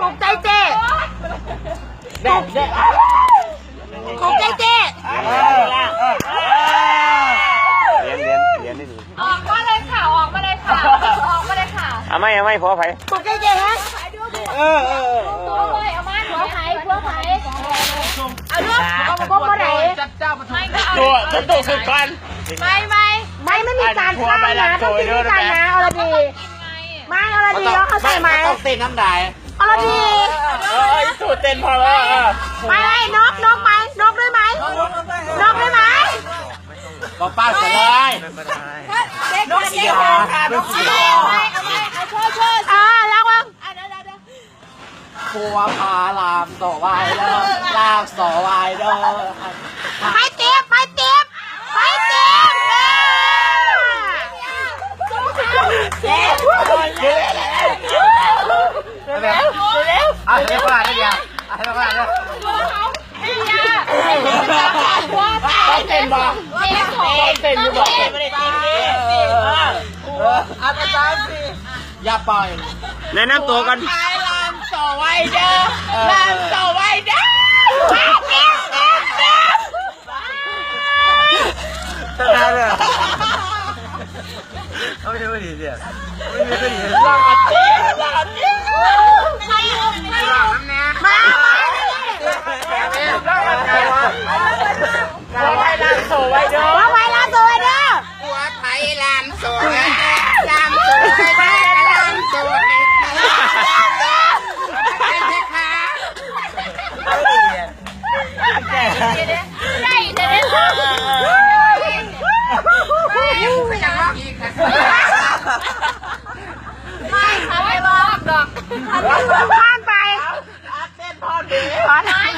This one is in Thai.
ถูกใจเจ๊เด็กเด็กถูกใจเจ๊เรียนเรียนเรียนได้ดีออกมาเลยค่ะ ออกมาเลยค่ะ ออกมาเลยค่ะเอาไม่เอาไม่พอไผถูกใจเจ๊ฮะเออเออตัวเลยเอามาหัวไผ่หัวไผ่เอาลูกเอามาบอกว่าไหนไม่ก็เอาตัวตัวตัวคือกันไม่ไม่ไม่ไม่มีการฆ่านะต้องกินด้วยกันนะเอาละดีไงไม่เอาละดีแล้วเข้าใจไหมต้องเต้นน้ำได้เอาละดีเอ้ยสูตรเต้นพอแล้วเออไปไอ้นกนกไหมนกด้วยไหมนกด้วยไหมป้าป้าเสร็จเลยนกสีหางค่ะนกสีหางเอาไปเอาช่วยช่วยอ่าแล้วว่าอะเดี๋ยวเดี๋ยวเดี๋ยวผัวพาลามต่อวายเด้อลามต่อวายเด้อไปเตียบไปเตียบไปเตียบเจ๊ เร็วเร็วเร็วอะเร็วกว่าได้ เดียวอะเร็วกว่าเร็วต้องเต้นบ้างเจ๊ขอเต้นอยู่บอกไม่ได้จริงดิอาจารย์สิอย่าปล่อยแนะนำตัวกันลามต่อไว้เด้อลามต่อไว้เด้อเตียบเตียบเตียบได้เลยเอาไม่ได้ไม่ดีเดียวไม่ได้ไม่ดีลามจริงลามจริง มา ต่อไว้ลามต่อไว้เด้อ เอาไว้ลาตัวเด้อ หัวไผ่ลามต่อไว้ลามต่อไว้ลามต่อไว้เป็นไหมคะ ได้เดี๋ยวเดี๋ยวไม่ค่ะไม่บอกดอกผ่านไปเต้นพอดีขอไทย